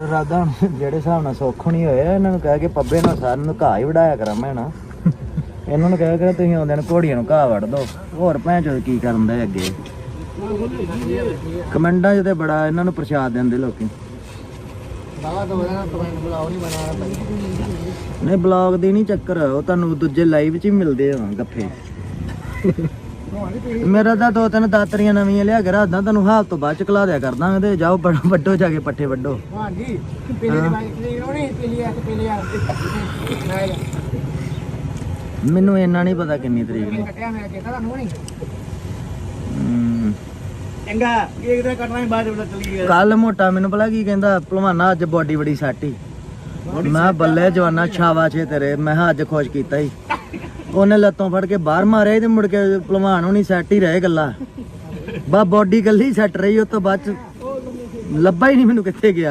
ਰਾਦਾ ਜਿਹੜੇ ਹਿਸਾਬ ਨਾਲ ਸੁੱਖ ਨਹੀਂ ਹੋਏ ਇਹਨਾਂ ਨੂੰ ਕਹਿ ਕੇ ਪੱਬੇ ਨਾਲ ਸਾਰਿਆਂ ਨੂੰ ਘਾਹ ਹੀ ਵੜਾਇਆ ਕਰਾਂ ਮੈਂ ਨਾ। ਇਹਨਾਂ ਨੂੰ ਕਹਿ ਕੇ ਤੁਸੀਂ ਆਉਂਦੇ ਨੇ ਘੋੜੀਆਂ ਨੂੰ ਘਾਹ ਵੜ ਦੋ। ਹੋਰ ਭੈਣ ਚੋਦ ਕੀ ਕਰਨ ਦੇ ਅੱਗੇ? ਕਮੈਂਟਾਂ 'ਚ ਤੇ ਬੜਾ ਇਹਨਾਂ ਨੂੰ ਪ੍ਰਸ਼ਾਦ ਦਿੰਦੇ ਲੋਕੀ। ਨਹੀਂ ਬਣਾਉਣਾ ਨਹੀਂ ਬਲੌਗ ਦੀ ਨਹੀਂ ਚੱਕਰ, ਉਹ ਤੁਹਾਨੂੰ ਦੂਜੇ ਲਾਈਵ 'ਚ ਹੀ ਮਿਲਦੇ ਆ, ਗੱਫੇ। ਮੇਰਾ ਤਾਂ ਦੋ ਤਿੰਨ ਦਾਤਰੀਆਂ ਨਵੀਆਂ ਲਿਆ ਕੇ ਰੱਖਦਾ ਤੁਹਾਨੂੰ ਹਾਲ ਤੋਂ ਬਾਅਦ ਚ ਕਲਾ ਦਿਆ ਕਰਦਾ ਤੇ ਜਾਓ ਵੱਢੋ- ਵੱਢੋ ਜਾ ਕੇ ਪੱਠੇ ਵੱਢੋ ਹਾਂਜੀ ਪੀਲੀ ਦੀ ਬਾਈਕ ਨਹੀਂ ਰੋਣੀ ਪੀਲੀ ਆ ਤੇ ਪੀਲੀ ਆ ਨਹੀਂ ਮੈਨੂੰ ਇੰਨਾ ਨਹੀਂ ਪਤਾ ਕਿੰਨੀ ਤਰੀਕ ਨੂੰ। ਕੱਟਿਆ ਮੈਂ ਚੇਤਾ ਤੁਹਾਨੂੰ ਨਹੀਂ। ਹਮ, ਚੰਗਾ ਇੱਕ ਦਿਨ ਕੱਟਣਾ ਹੀ ਬਾਅਦ ਵਿੱਚ ਚਲੀ ਗਿਆ। ਕੱਲ ਮੋਟਾ ਮੈਨੂੰ ਪਤਾ ਕੀ ਕਹਿੰਦਾ ਭਲਵਾਨਾ ਅੱਜ ਬੋਡੀ ਬੜੀ ਸਾਟੀ ਮੈਂ ਬੱਲੇ ਜਵਾਨਾ ਛਾਵਾ ਛੇ ਤੇਰੇ ਮੈਂ ਅੱਜ ਖੁਸ਼ ਕੀਤਾ ਹੀ ਉਹਨੇ ਲੱਤੋਂ ਫੜ ਕੇ ਬਾਹਰ ਮਾਰਿਆ ਤੇ ਮੁੜ ਕੇ ਭਲਵਾਨ ਹੋਣੀ ਸੈੱਟ ਹੀ ਰਹੇ ਗੱਲਾਂ। ਬਾ ਬੋਡੀ ਗੱਲੀ ਸੈੱਟ ਰਹੀ ਉਸ ਤੋਂ ਬਾਅਦ ਚ ਲੱਭਾ ਹੀ ਨਹੀਂ ਮੈਨੂੰ ਕਿੱਥੇ ਗਿਆ।